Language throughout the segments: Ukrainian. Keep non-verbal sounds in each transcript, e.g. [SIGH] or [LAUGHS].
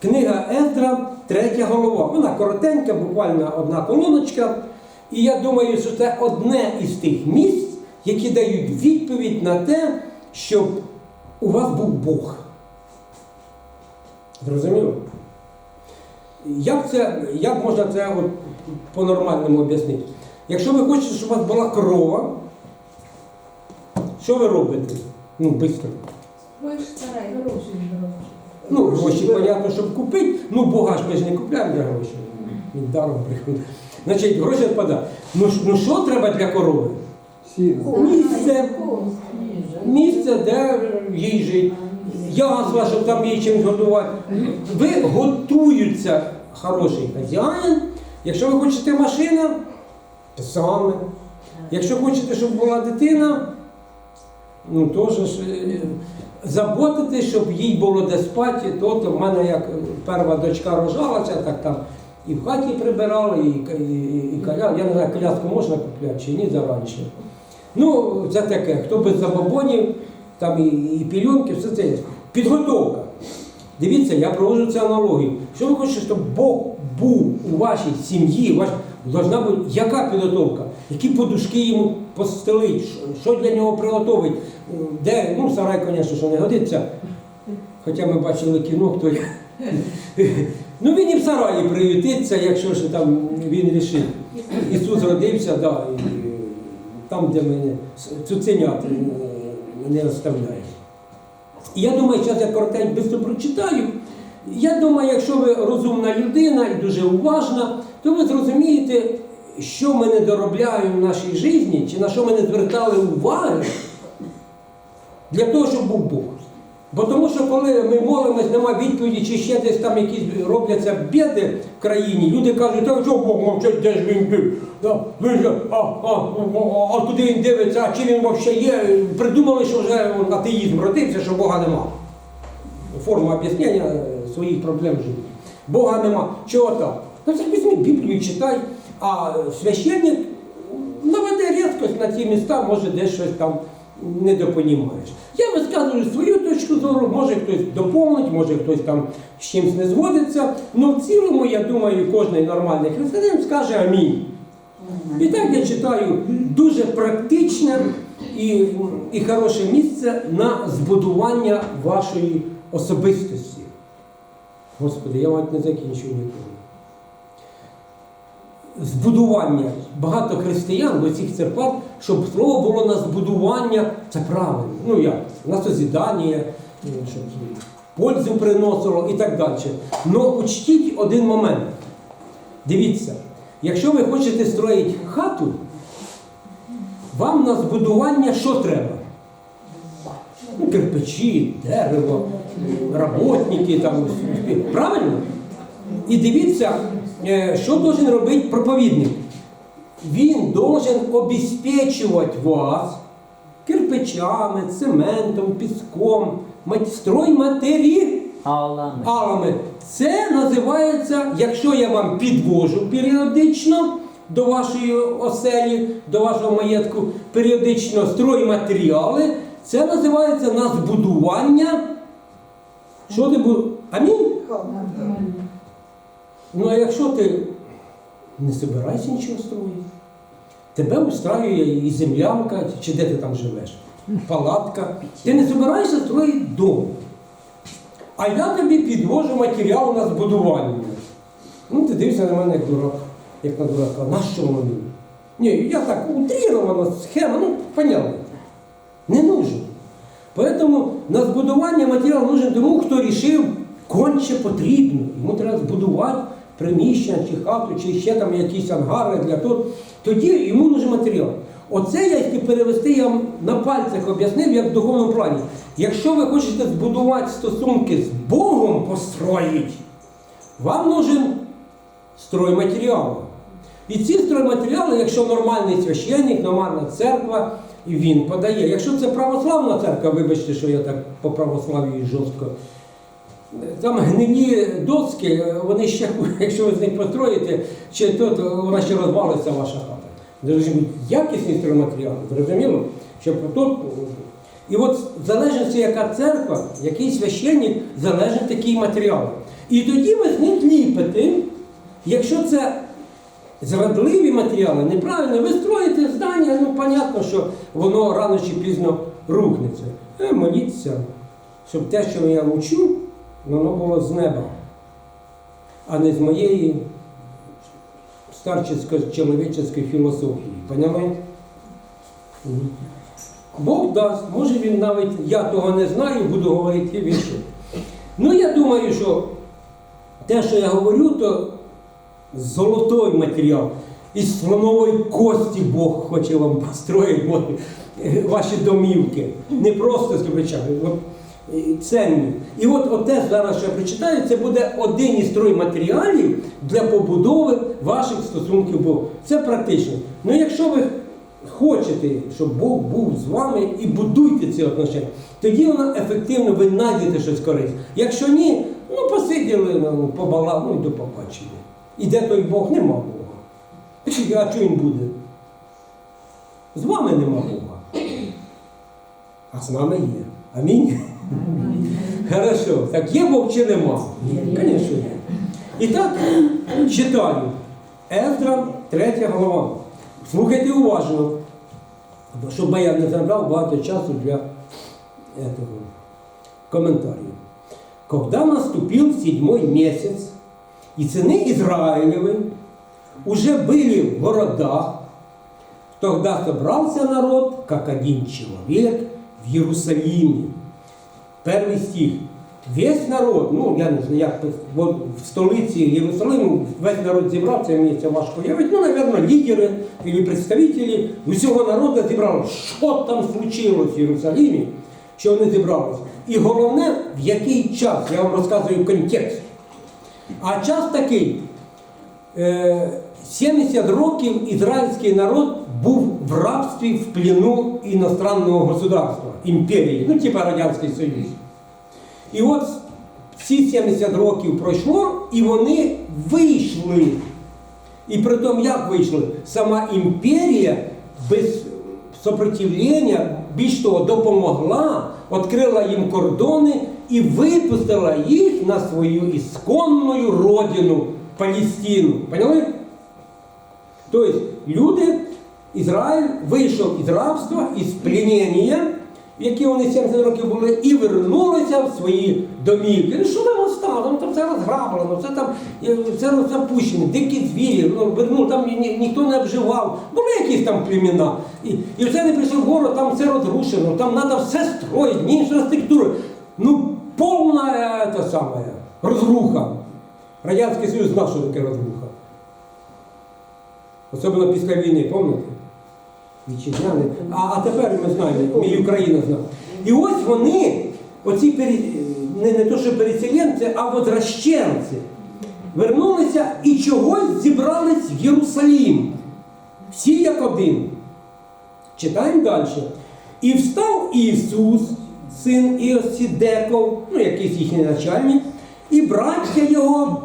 Книга Ездра, третя голова. Вона коротенька, буквально одна колоночка. І я думаю, що це одне із тих місць, які дають відповідь на те, щоб у вас був Бог. Зрозуміло? Як, це, як можна це по-нормальному об'яснити? Якщо ви хочете, щоб у вас була корова, що ви робите? Ну, швидко. Ну, гроші, понятно, щоб купити. Ну, Бога ж ми ж не купляємо для грошей. Він даром приходить. Значить, гроші відпадають. Ну, ну що треба для корови? Місце. Місце, де їй жити. Язва, щоб там їй чим годувати. Ви готуються хороший хазяїн. Якщо ви хочете машина, те саме. Якщо хочете, щоб була дитина, ну теж ж, е, заботитись, щоб їй було де спати, то, в мене як перша дочка рожалася, так там і в хаті прибирали, і, і, і коля. Я не знаю, коляску можна купляти чи ні зараніше. Ну, це таке, хто без забобонів, там і, і пільонки, все це є. Підготовка. Дивіться, я проводжу цю аналогію. Що ви хочете, щоб Бог був у вашій сім'ї, ваш... должна бути яка підготовка? Які подушки йому постелить, що- для нього приготовить? Де, ну, сарай, звісно, що не годиться. Хоча ми бачили кіно, хто. [LAUGHS] ну він і в сараї приютиться, якщо ж там він рішить. Ісус родився, да, і там, де мене цуценят е, не розставляють. Я думаю, зараз я коротенько швидко прочитаю. Я думаю, якщо ви розумна людина і дуже уважна, то ви зрозумієте, що ми не доробляємо в нашій житті, чи на що ми не звертали уваги для того, щоб був Бог. Бо тому що коли ми молимось, нема відповіді, чи ще десь там якісь робляться біди в країні, люди кажуть, та що Бог мовчить, де ж він був? Да, а, а, а, а туди він дивиться, а чи він взагалі є? Придумали, що вже атеїзм родився, що Бога нема. Форма об'яснення своїх проблем в житті. Бога нема. Чого так? Ну це візьми Біблію читай, а священник наведе різкость на ці міста, може десь щось там недопонімаєш. Я висказую свою точку зору, може хтось доповнить, може хтось там з чимось не згодиться. але в цілому, я думаю, кожен нормальний християнин скаже амінь. І так я читаю дуже практичне і, і хороше місце на збудування вашої особистості. Господи, я навіть не закінчую ніколи. Збудування. Багато християн до цих церков, щоб слово було на збудування, це правильно. Ну як? На созідання, щоб пользу приносило і так далі. Но учтіть один момент. Дивіться, якщо ви хочете строїти хату, вам на збудування що треба? Ну, кирпичі, дерево, роботники, там, правильно? І дивіться, е, що должен робити проповідник. Він должен обезпечувати вас кирпичами, цементом, піском, мать- стройматері Аллами. алами. Це називається, якщо я вам підвожу періодично до вашої оселі, до вашого маєтку, періодично стройматеріали, це називається на збудування. Що ти будеш? Амінь? Ну а якщо ти не збираєшся нічого строїти, тебе устраює і землянка, чи де ти там живеш, палатка. Ти не збираєшся строїти дом. А я тобі підвожу матеріал на збудування. Ну, ти дивишся на мене як дурак, як на дурака. На що мені? Ні, я так утрірована схема, ну, понятно. Не нужен. Поэтому на збудування матеріал нужен тому, хто рішив, конче потрібно. Йому треба збудувати приміщення чи хату, чи ще там якісь ангари для того. Тоді йому нужен матеріал. Оце я, якщо перевести, я вам на пальцях об'яснив, як в духовному плані. Якщо ви хочете збудувати стосунки з Богом построїть, вам нужен стройматеріал. І ці стройматеріали, якщо нормальний священник, нормальна церква, він подає. Якщо це православна церква, вибачте, що я так по православію жорстко. Там гнилі доски, вони ще, [LAUGHS] якщо ви з них построїте, чи то, то вона ще розвалиться ваша хата. Бути якісні стройматеріали, зрозуміло? Щоб тут. І от в залежності, яка церква, який священник, залежить такий матеріал. І тоді ви з них ліпите, якщо це зрадливі матеріали, неправильно, ви строїте здання, ну, понятно, що воно рано чи пізно рухнеться. Е, моліться, щоб те, що я учу, воно було з неба, а не з моєї старческой чоловіческой філософії. Понимаєте? Бог дасть, може він навіть, я того не знаю, буду говорити більше. Ну, я думаю, що те, що я говорю, то золотой матеріал. Із слонової кості Бог хоче вам построїти ваші домівки. Не просто з ценні. І от, от зараз, що я прочитаю, це буде один із стройматеріалів для побудови ваших стосунків Богу. Це практично. Ну якщо ви хочете, щоб Бог був з вами і будуйте ці отношення, тоді воно ефективно ви знайдете щось корисне. Якщо ні, ну посиділи, ну, побалали, ну і до побачення. І де той Бог нема Бога. А чого він буде? З вами нема Бога. А з нами є. Амінь. Хорошо. Так є Бог чи нема? Звісно, є. І так, читаю. Ездра, третя глава. Слухайте уважно, щоб я не забрав багато часу для этого, комментариев. Когда наступил седьмой месяц, и сыны Израилевы уже были в городах, тогда собрался народ, как один человек, в Иерусалиме. Первый стих. Весь народ, ну я не знаю, як в столиці Єрусалиму весь народ зібрався, мені це важко уявити. Ну, мабуть, лідери або представителі усього народу зібрали. Що там случилось в Єрусалимі, що вони зібралися. І головне, в який час, я вам розказую контекст. А час такий. Е, 70 років ізраїльський народ був в рабстві в плену іностранного государства, імперії, ну, типа Радянський Союз. І от всі 70 років пройшло, і вони вийшли. І при тому, як вийшли? Сама імперія без сопротивлення, більш того, допомогла, відкрила їм кордони і випустила їх на свою ісконну родину Палестину. Поняли? Тобто люди, Ізраїль вийшов із рабства, із пленення, які вони 70 років були, і вернулися в свої домівки. Ну що там осталось? Ну там все розграблено, все там е, все запущено, дикі звірі, ну, там ні, ні- ніхто не обживав. Були якісь там племена. І, і все не прийшли в город, там все розрушено, там треба все строїти, ні інфраструктури. Ну, повна е, та саме, розруха. Радянський Союз знав, що таке розруха. Особливо після війни, пам'ятаєте? Вітчизняни. А, а тепер ми знаємо, і Україна знає. І ось вони, оці пере- не, не то, що переселенці, а возвращенці, вернулися і чогось зібрались в Єрусалім. Всі як один. Читаємо далі. І встав Ісус, син Іосідеков, ну якийсь їхній начальник, і браття його,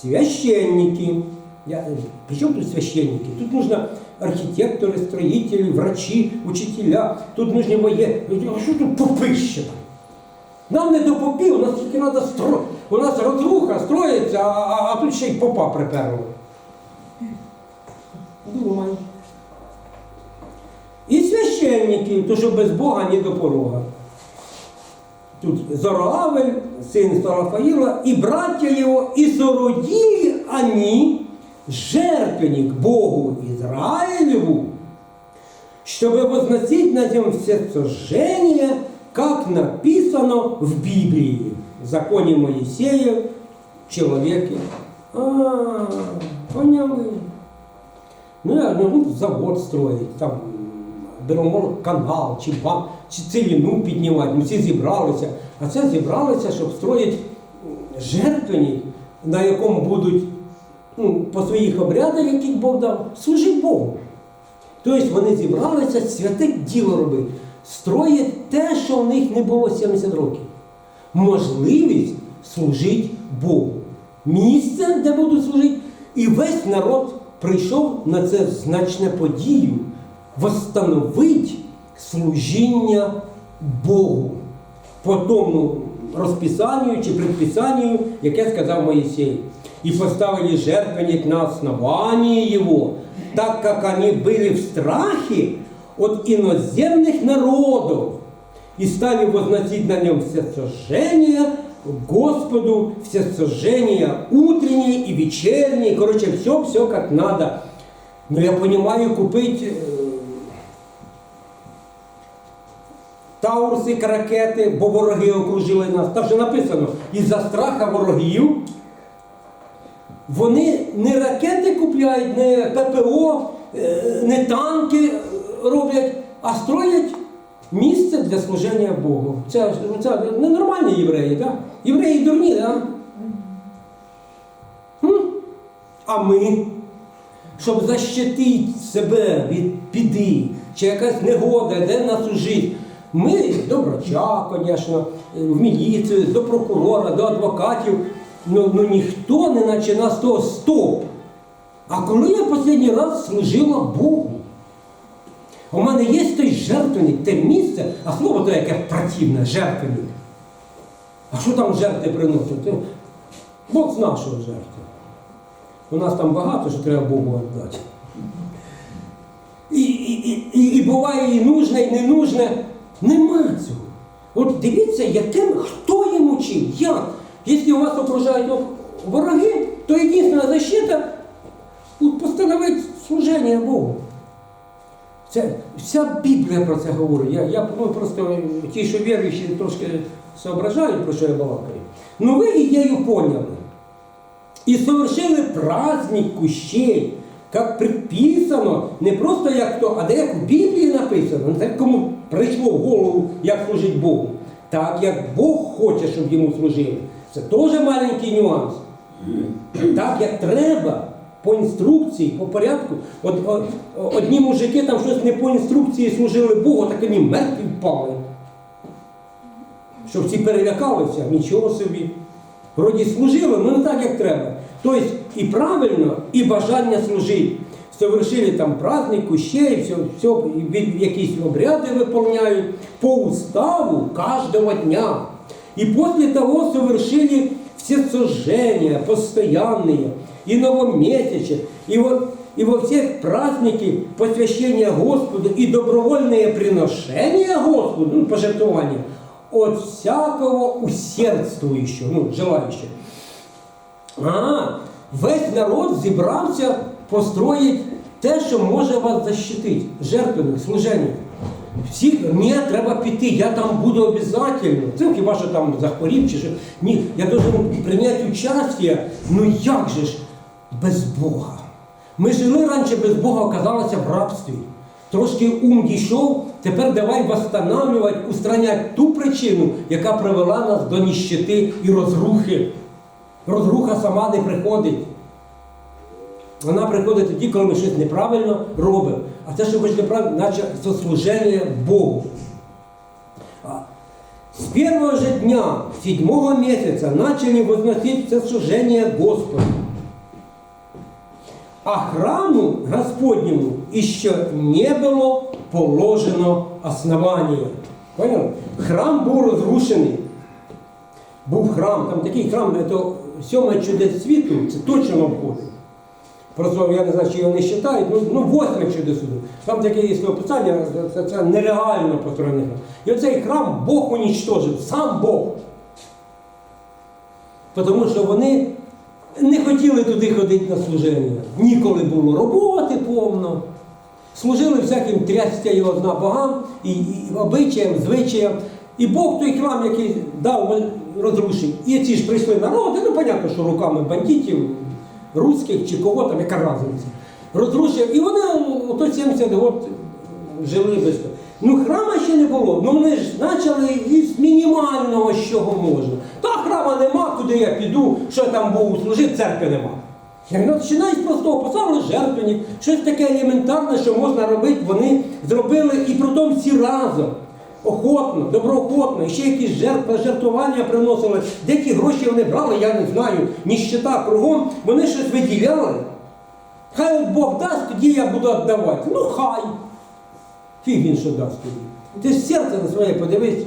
священники. Я, при чому тут священники? Тут нужно архітектори, строїтелі, врачі, учителя, тут нужні воє. А що тут попи ще там? Нам не до попів, у нас тільки треба строїти. У нас розруха строїться, а, а, а тут ще й попа приперли. Думай. І священники, то що без Бога ні до порога. Тут Зороавель, сын Сарафаила, и братья его, и соорудили они жертвенник Богу Израилеву, чтобы возносить на нем все сожжения, как написано в Библии, в законе Моисея, человеке. А, поняли. Ну, я ну, завод строїть, там Беремо канал, чи бак, чи целину піднімати. Ми всі зібралися. А це зібралися, щоб строїти жертвенник, на якому будуть ну, по своїх обрядах, яких Бог дав, служити Богу. Тобто вони зібралися святе діло робити, строїть те, що в них не було 70 років. Можливість служити Богу. Місце, де будуть служити, і весь народ прийшов на це значне подію восстановить служіння Богу по тому розписанню чи предписанню, яке сказав Моїсей И поставили жертвенник на основании его, так как они были в страхе от иноземных народов и стали возносить на нем всесожжения Господу, всесожжения утренние и вечерние, короче, все, все как надо. Но я понимаю, купить э, Таурси, ракети, бо вороги окружили нас. Там вже написано, із-за страха ворогів вони не ракети купляють, не ППО, е, не танки роблять, а строять місце для служення Богу. Це, це ненормальні євреї, так? Євреї дурні, так? А ми, щоб защитити себе від біди, чи якась негода, де нас жить, ми до врача, звісно, в міліцію, до прокурора, до адвокатів. Ну, ну ніхто не починав з того стоп. А коли я останній раз служила Богу? У мене є той жертвенник, те місце, а слово то яке противне, жертвенник. А що там жертви приносять? Бог з нашого жертви. У нас там багато, що треба Богу віддати. І, і, і, і буває і нужне, і не нужне. Нема цього. От дивіться, яким, хто йому чим, як. Якщо вас окружають вороги, то єдина защита постановити служення Богу. Це вся Біблія про це говорить. Я, я ну, просто ті, що віруючі, трошки соображають, про що я балакаю. Ну ви ідею поняли. І совершили праздник кущей, як предписано, не просто як то, а де як в Біблії написано, так кому прийшло в голову, як служить Богу. Так як Бог хоче, щоб йому служили. Це теж маленький нюанс. Так як треба, по інструкції, по порядку. От, от, одні мужики там щось не по інструкції служили Богу, так вони мертві впали. Щоб всі перелякалися, нічого собі. Вроді служили, але не так, як треба. Тобто і правильно, і бажання служити. Совершили там праздник, кущей, все, все, від- якісь обряди выполняют по уставу каждого дня. И после того совершили все сожжения постоянные, и новомесячие, и, во, и во всех праздники посвящения Господу, и добровольные приношения Господу, ну, пожертвования, от всякого усердствующего, ну, желающего. А, весь народ зібрався построїть те, що може вас защитити, жертвами, служення. Всіх, ні, треба піти, я там буду обов'язково. Це хіба що там захворів чи що. Ні, я должен прийняти участь. Ну як же ж без Бога? Ми жили раніше без Бога, оказалося в рабстві. Трошки ум дійшов, тепер давай восстанавливати, устраняти ту причину, яка привела нас до ніщити і розрухи. Розруха сама не приходить. Вона приходить тоді, коли ми щось неправильно робимо. А те, що ми неправильно, наче сослуження Богу. А С первого же дня, седьмого месяца, начали возносить все служение Господу. А храму Господнему еще не было положено основание. Понял? Храм був розрушений. Був храм, там такий храм, це сьоме чудес світу, це точно входить. Просто я не знаю, чи не вважають, ну, ну восьме чудес світу. Там таке є описання, це, це нереально построєний. І оцей храм Бог унічтожив, сам Бог. Тому що вони не хотіли туди ходити на служення. Ніколи було роботи повно. Служили всяким трястя його зна богам, і, і обичаєм, звичаєм. І Бог той храм, який дав, розрушив. І ці ж прийшли народи, ну, понятно, що руками бандитів, руських чи кого там, яка разниця. Розрушив. І вони ото 70 років жили без того. Ну храма ще не було. Ну вони ж почали із мінімального, з чого можна. Та храма нема, куди я піду, що я там Богу служив, церкви нема. Як починають з простого, поставили жертвенник, щось таке елементарне, що можна робити, вони зробили і притом всі разом. Охотно, доброохотно, ще якісь жертви, жертвування приносили. Де ті гроші вони брали, я не знаю. Ніщита кругом, вони щось виділяли. Хай от Бог дасть, тоді я буду віддавати. Ну хай. Фіг він що дасть тобі. Ти ж серце на своє подивись.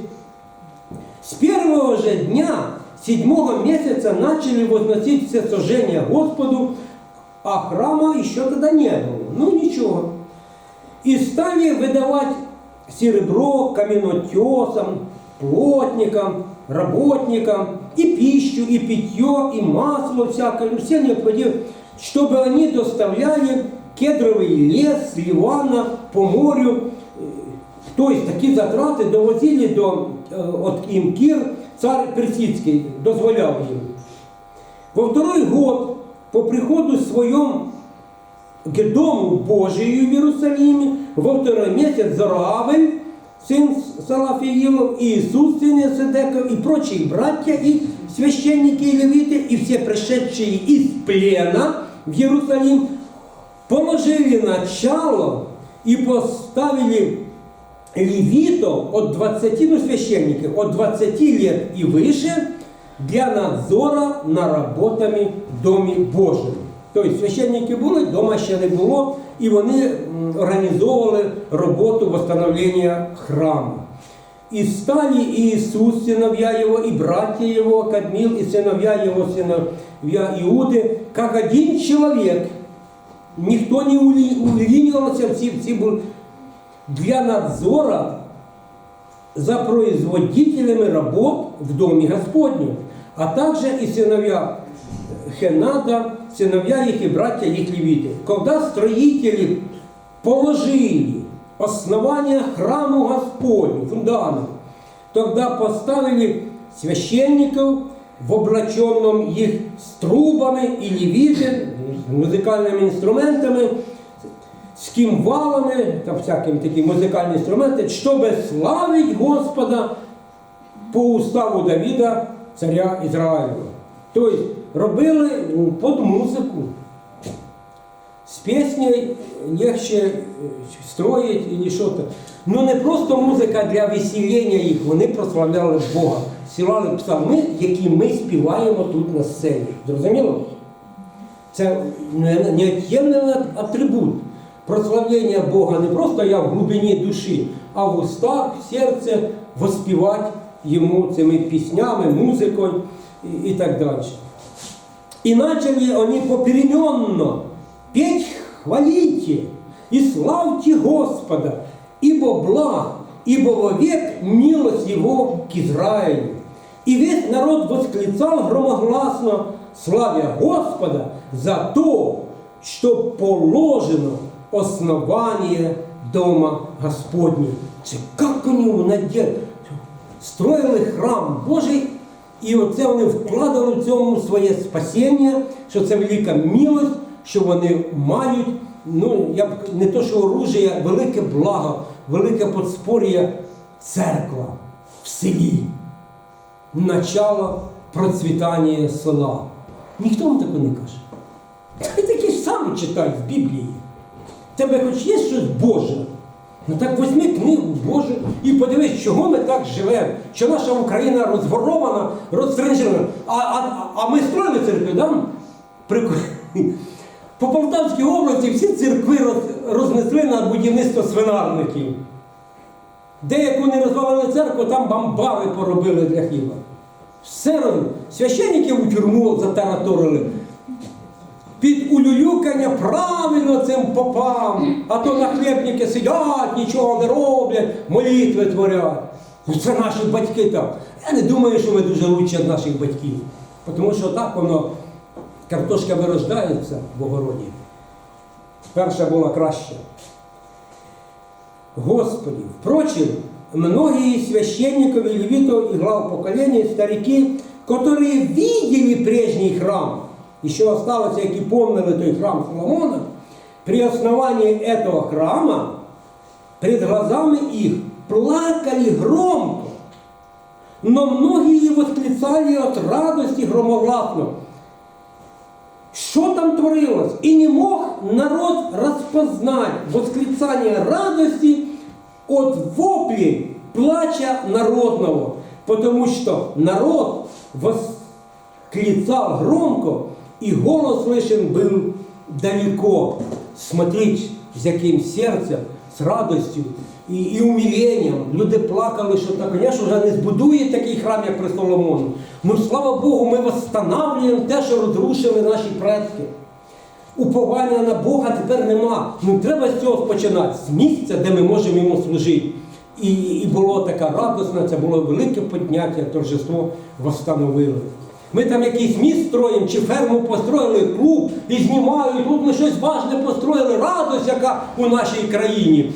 С первого же дня седьмого месяца начали возносить все сожжения Господу, а храма еще тогда не было. Ну ничего. И стали выдавать серебро каменотесам, плотникам, работникам, и пищу, и питье, и масло всякое, все необходимое, чтобы они доставляли кедровый лес с Ливана по морю, то есть такі затрати довозили до е, от їм Кір, цар Персидський дозволяв їм. Во второй год по приходу своем к Дому Божию в Иерусалиме, во второй месяц Зоравель, сын Салафиилов, и Иисус, сын Иосидеков, и прочие братья, и священники и левиты, и все пришедшие из плена в Иерусалим, положили начало и поставили левитов от 20, ну священников, от 20 лет и выше для надзора на работами в Домі Божому. Тобто священники були, дома ще не було, і вони м, організовували роботу восстановлення храму. И стали и Иисус, сыновья его, и братья его, Кадмил, и сыновья его, сыновья Иуды, как один человек. Никто не ули- улинивался, все, все были для надзора за производителями работ в Доме Господнем, а также и сыновья Хенада, сыновья их и братья их левиты. Когда строители положили основание храму Господню, фундамент, тогда поставили священников в облаченном их с трубами и левиты, с музыкальными инструментами, з кімвалами, там всяким такі музикальні інструменти, щоб славить Господа по уставу Давіда, царя Ізраїлю. Тобто робили під музику. З піснею легше е, строїть і що то. Ну не просто музика для веселення їх, вони прославляли Бога, сілали псалми, які ми співаємо тут на сцені. Зрозуміло? Це не- неот'ємний атрибут прославлення Бога не просто я в глибині душі, а в устах, в серце воспівати йому цими піснями, музикою і так далі. И начали они попеременно петь «Хвалите и славьте Господа, ибо благ, ибо вовек милость Его к Израилю». И весь народ восклицал громогласно, славя Господа за то, что положено основание Дома Господня. Це як вони наділи? Строїли храм Божий, і оце вони вкладали в цьому своє спасіння, що це велика милость, що вони мають, ну, я б не то, що оружие, велике благо, велике подспор'я церква в селі. Начало процвітання села. Ніхто вам такого не каже. Ти такі ж самі читають в Біблії. Тебе хоч є щось Боже. Ну так візьми книгу Божу і подивись, чого ми так живемо, що наша Україна розворована, розстрижена. А, а, а ми строїли церкви, да? Прик- По Полтавській області всі церкви роз- рознесли на будівництво свинарників. Деяку не розвалили церкву, там бамбари поробили для хліба. Все роз... Священників у тюрму затараторили. Під улюлюкання правильно цим попам, а то нахлебники сидять, нічого не роблять, молитви творять. Ну це наші батьки так. Я не думаю, що ми дуже лучші від наших батьків. Тому що так воно, картошка вирождається в огороді. Перша була краща. Господи, впрочем, многие священников и левитов и глав поколений, старики, которые видели прежний храм, еще осталось, які помнили той храм Соломона, при основании этого храма пред глазами их плакали громко, но многие восклицали от радости громогласно. Що там творилось? І не мог народ розпознати восклицання радості от воплей плача народного, потому что народ восклицал громко, и голос слышен был далеко. Смотрите, с каким сердцем з радостю і, і уміленням. Люди плакали, що так, звісно, вже не збудує такий храм, як при Соломону. Ну слава Богу, ми восстанавлюємо те, що розрушили наші предки. Уповання на Бога тепер нема. Ну треба з цього починати, з місця, де ми можемо йому служити. І, і було така радісна, це було велике підняття, торжество восстановили. Ми там якийсь міст строїмо, чи ферму построїли, клуб і знімають, тут ми щось важне построїли, радость, яка у нашій країні.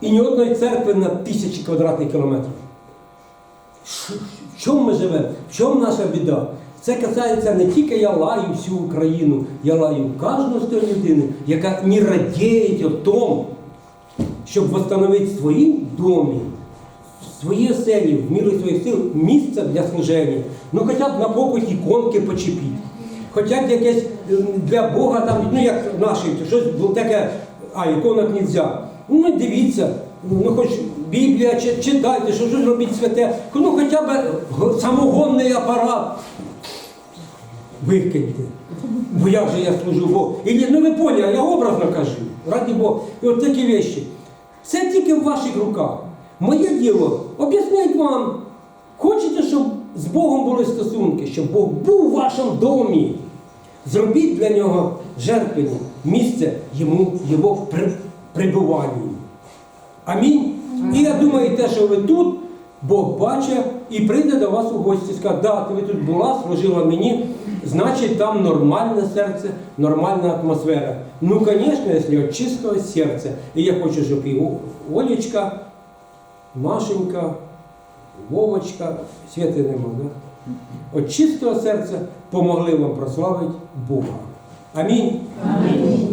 І ні одної церкви на тисячі квадратних кілометрів. В чому ми живемо? В чому наша біда? Це касається не тільки я лаю всю Україну, я лаю кожну з тої людини, яка не радіє о тому, щоб встановити в своїм домі, в своїй оселі, в міру своїх сил, місце для служення. Ну хоча б на покуть іконки почепіть. Хоча б якесь для Бога там, ну як наші, щось було таке, а іконок не можна. Ну дивіться, ну хоч Біблія чи- читайте, що щось робіть святе. Ну хоча б самогонний апарат викиньте. Бо як же я служу Богу? І, ну ви поняли, я образно кажу, раді Бога. І от такі речі. Це тільки в ваших руках. Моє діло об'яснять вам. Хочете, щоб з Богом були стосунки, щоб Бог був у вашому домі. Зробіть для нього жертвення, місце йому, його при, прибуванню. Амінь. І я думаю, те, що ви тут, Бог бачить і прийде до вас у гості, скаже, да, ти ви тут була, служила мені, значить там нормальне серце, нормальна атмосфера. Ну, звісно, якщо від чистого серця. І я хочу, щоб і О- Олечка, Машенька, Вовочка, святи нема, да? От чистого серця помогли вам прославити Бога. Амінь. Амінь.